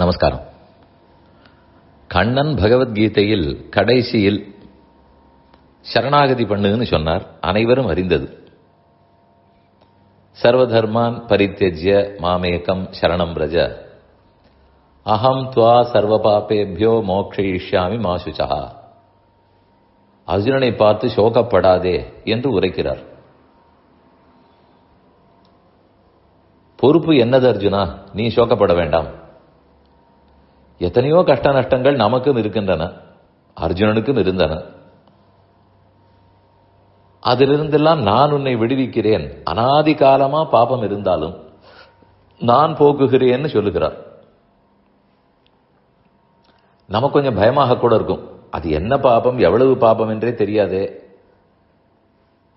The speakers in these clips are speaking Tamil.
நமஸ்காரம். கண்ணன் பகவத்கீதையில் கடைசியில் சரணாகதி பண்ணுன்னு சொன்னார். அனைவரும் அறிந்தது. சர்வதர்மான் பரித்தெஜ்ய மாமேகம் சரணம் பிரஜ. அகம் துவா சர்வ பாப்பேபியோ மோக்ஷயிஷ்யாமி மாசுச்சா அர்ஜுனனை பார்த்து சோகப்படாதே என்று உரைக்கிறார். பொறுப்பு என்னது அர்ஜுனா? நீ சோகப்பட வேண்டாம். எத்தனையோ கஷ்ட நஷ்டங்கள் நமக்கும் இருக்கின்றன அர்ஜுனனுக்கும் இருந்தன. அதிலிருந்தெல்லாம் நான் உன்னை விடுவிக்கிறேன். அனாதி காலமா பாபம் இருந்தாலும் நான் போக்குகிறேன்னு சொல்லுகிறார். நமக்கு கொஞ்சம் பயமாக கூட இருக்கும். அது என்ன பாபம் எவ்வளவு பாபம் என்றே தெரியாதே.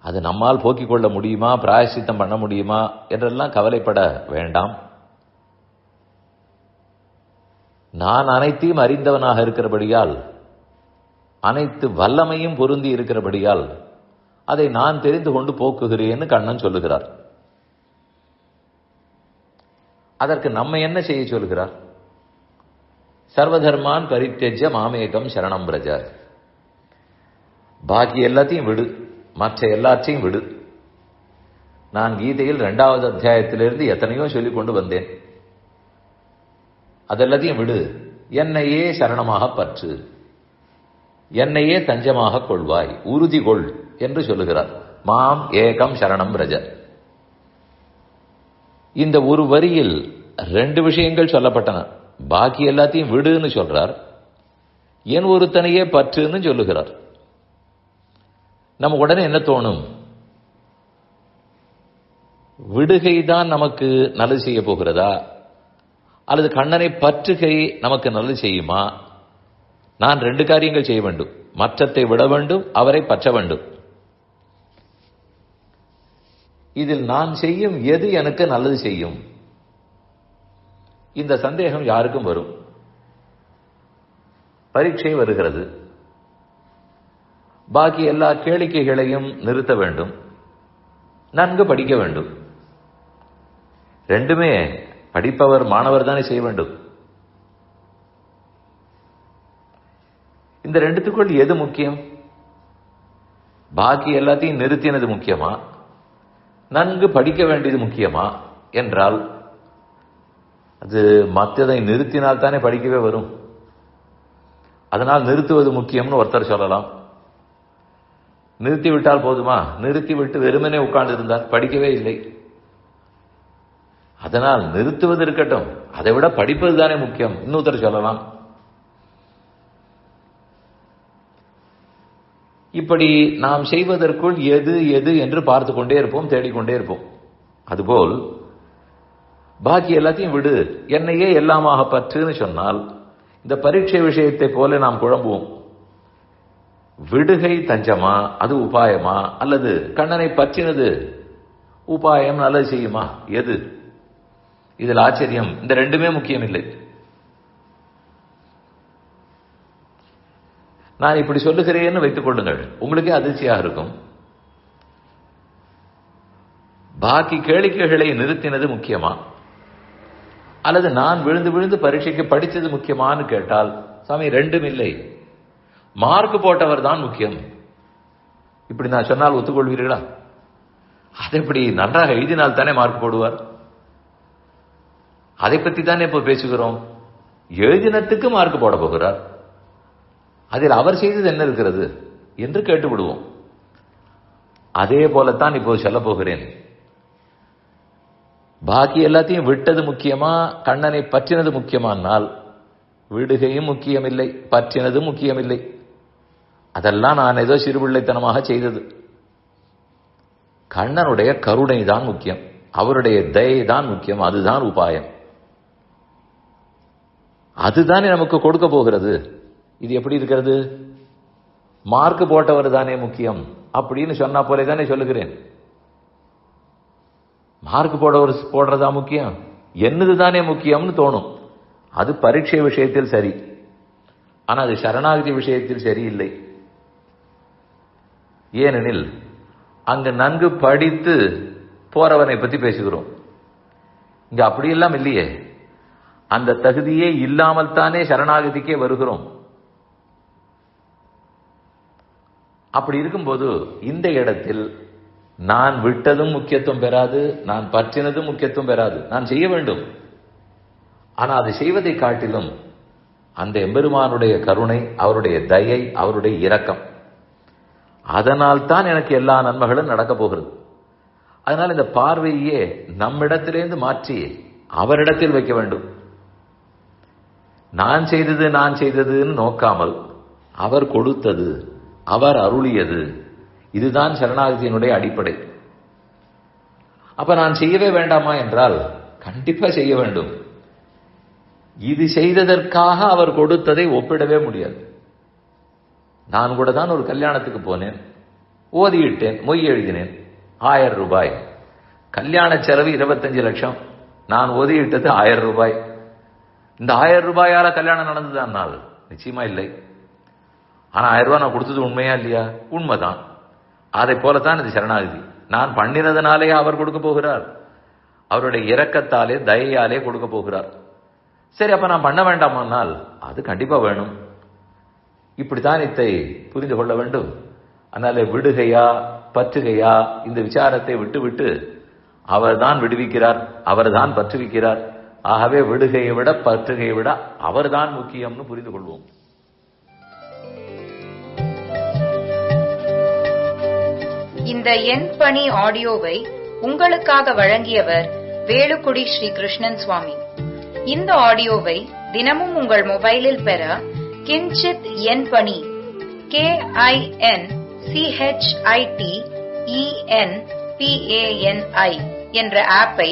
அது நம்மால் போக்கிக் கொள்ள முடியுமா பிராயசித்தம் பண்ண முடியுமா என்றெல்லாம் கவலைப்பட வேண்டாம். நான் அனைத்தையும் அறிந்தவனாக இருக்கிறபடியால் அனைத்து வல்லமையும் பொருந்தி இருக்கிறபடியால் அதை நான் தெரிந்து கொண்டு போக்குகிறேன்னு கண்ணன் சொல்லுகிறார். அதற்கு நம்ம என்ன செய்ய சொல்கிறார்? சர்வதர்மான் பரித்தெஜ மாமேகம் சரணம் பிரஜ. பாக்கி எல்லாத்தையும் விடு. மற்ற எல்லாத்தையும் விடு. நான் கீதையில் இரண்டாவது அத்தியாயத்திலிருந்து எத்தனையோ சொல்லிக் கொண்டு வந்தேன். அதெல்லாத்தையும் விடு. என்னையே சரணமாக பற்று. என்னையே தஞ்சமாக கொள்வாய். உறுதி கொள் என்று சொல்லுகிறார். மாம் ஏகம் சரணம் ரஜ. இந்த ஒரு வரியில் ரெண்டு விஷயங்கள் சொல்லப்பட்டன. பாக்கி எல்லாத்தையும் விடுன்னு சொல்றார். என் ஒருத்தனையே பற்றுன்னு சொல்லுகிறார். நம்ம உடனே என்ன தோணும்? விடுகை தான் நமக்கு நல்லது செய்ய போகிறதா? அல்லது கண்ணனை பற்றுகை நமக்கு நல்லது செய்யுமா? நான் ரெண்டு காரியங்கள் செய்ய வேண்டும். மற்றத்தை விட வேண்டும் அவரை பற்ற வேண்டும். இதில் நான் செய்யும் எது எனக்கு நல்லது செய்யும்? இந்த சந்தேகம் யாருக்கும் வரும். பரீட்சை வருகிறது. பாக்கி எல்லா கேளிக்கைகளையும் நிறுத்த வேண்டும். நன்கு படிக்க வேண்டும். ரெண்டுமே படிப்பவர் மாணவர் தானே செய்ய வேண்டும். இந்த ரெண்டுத்துக்குள் எது முக்கியம்? பாக்கி எல்லாத்தையும் நிறுத்தினது முக்கியமா? நன்கு படிக்க வேண்டியது முக்கியமா? என்றால் அது மற்றதை நிறுத்தினால் தானே படிக்கவே வரும். அதனால் நிறுத்துவது முக்கியம்னு ஒருத்தர் சொல்லலாம். நிறுத்தி விட்டால் போதுமா? நிறுத்தி விட்டு வெறுமனே உட்கார்ந்து இருந்தார் படிக்கவே இல்லை. அதனால் நிறுத்துவது இருக்கட்டும். அதை விட படிப்பது தானே முக்கியம். இன்னொருத்தர் சொல்லலாம். இப்படி நாம் செய்வதற்குள் எது எது என்று பார்த்து கொண்டே இருப்போம் தேடிக்கொண்டே இருப்போம். அதுபோல் பாக்கி எல்லாத்தையும் விடு. என்னையே எல்லாமாக பற்றுன்னு சொன்னால் இந்த பரீட்சை விஷயத்தை போல நாம் குழம்புவோம். விடுகை தஞ்சமா? அது உபாயமா? அல்லது கண்ணனை பற்றினது உபாயம் நல்லது செய்யுமா? எது? இதில் ஆச்சரியம். இந்த ரெண்டுமே முக்கியம் இல்லை நான் இப்படி சொல்லுகிறேன்னு வைத்துக் கொள்ளுங்கள். உங்களுக்கே அதிர்ச்சியாக இருக்கும். பாக்கி கேளிக்கைகளை நிறுத்தினது முக்கியமா? அல்லது நான் விழுந்து விழுந்து பரீட்சைக்கு படித்தது முக்கியமான்னு கேட்டால் சாமி ரெண்டும் இல்லை. மார்க் போட்டவர் தான் முக்கியம். இப்படி நான் சொன்னால் ஒத்துக்கொள்வீர்களா? அதை எப்படி நன்றாக எழுதினால் தானே மார்க் போடுவார்? அதை பற்றி தானே இப்போ பேசுகிறோம்? எழுதினத்துக்கு மார்க் போட போகிறார். அதில் அவர் செய்தது என்ன இருக்கிறது என்று கேட்டு விடுவோம் அதே போலத்தான் இப்போ சொல்ல போகிறேன். பாக்கி எல்லாத்தையும் விட்டது முக்கியமா கண்ணனை பற்றினது முக்கியமானால் விடுகையும் முக்கியமில்லை பற்றினது முக்கியமில்லை. அதெல்லாம் நான் ஏதோ சிறுபிள்ளைத்தனமாக செய்தது. கண்ணனுடைய கருணை தான் முக்கியம். அவருடைய தயை தான் முக்கியம். அதுதான் உபாயம். அதுதானே நமக்கு கொடுக்க போகிறது. இது எப்படி இருக்கிறது? மார்க் போட்டவர் தானே முக்கியம். அப்படின்னு சொன்னா போலே தானே சொல்லுகிறேன். மார்க் போடவர் போடுறதா முக்கியம்? என்னது தானே முக்கியம்னு தோணும். அது பரீட்சை விஷயத்தில் சரி. ஆனா அது சரணாகதி விஷயத்தில் சரியில்லை. ஏனெனில் அங்கு நன்கு படித்து போறவனை பத்தி பேசுகிறோம். இங்க அப்படியெல்லாம் இல்லையே. அந்த தகுதியே இல்லாமல் தானே சரணாகதிக்கே வருகிறோம். அப்படி இருக்கும்போது இந்த இடத்தில் நான் விட்டதும் முக்கியத்துவம் பெறாது நான் பற்றினதும் முக்கியத்துவம் பெறாது. நான் செய்ய வேண்டும். ஆனா அதை செய்வதை காட்டிலும் அந்த எம்பெருமானுடைய கருணை அவருடைய தயை அவருடைய இரக்கம். அதனால் தான் எனக்கு எல்லா நன்மைகளும் நடக்க போகிறது. அதனால் இந்த பார்வையே நம்மிடத்திலேருந்து மாற்றி அவரிடத்தில் வைக்க வேண்டும். நான் செய்தது நான் செய்ததுன்னு நோக்காமல் அவர் கொடுத்தது அவர் அருளியது இதுதான் சரணாகதியினுடைய அடிப்படை. அப்ப நான் செய்யவே வேண்டாமா என்றால் கண்டிப்பா செய்ய வேண்டும். இது செய்ததற்காக அவர் கொடுத்ததை ஒப்பிடவே முடியாது. நான் கூட தான் ஒரு கல்யாணத்துக்கு போனேன் ஓதியிட்டேன் மொய் எழுதினேன் ஆயிரம் ரூபாய். கல்யாண செலவு இருபத்தஞ்சு லட்சம் நான் ஒதியிட்டது ஆயிரம் ரூபாய். இந்த ஆயிரம் ரூபாயால கல்யாணம் நடந்ததுதான் நாள் நிச்சயமா இல்லை. ஆனா ஆயிரம் ரூபாய் நான் கொடுத்தது உண்மையா இல்லையா? உண்மைதான். அதை போலத்தான் இது சரணாகதி. நான் பண்ணினதுனாலே அவர் கொடுக்க போகிறார். அவருடைய இரக்கத்தாலே தயையாலே கொடுக்க போகிறார். சரி அப்ப நான் பண்ண வேண்டாமானால் அது கண்டிப்பா வேணும். இப்படித்தான் இத்தை புரிந்து கொள்ள வேண்டும். அதனால விடுகையா பற்றுகையா இந்த விசாரத்தை விட்டுவிட்டு அவர் தான் விடுவிக்கிறார் அவர் தான் பற்றுவிக்கிறார். ஆகவே விடுகையை விட பற்றுகையை விட அவர்தான் முக்கியம்னு புரிந்து கொள்வோம். இந்த எண் பணி ஆடியோவை உங்களுக்காக வழங்கியவர் வேலுக்குடி ஸ்ரீ கிருஷ்ணன் சுவாமி. இந்த ஆடியோவை தினமும் உங்கள் மொபைலில் பெற கிஞ்சித் எண் பணி கே ஐ என் சிஹெச்ஐடி இஎன் பிஏஎன்ஐ என்ற ஆப்பை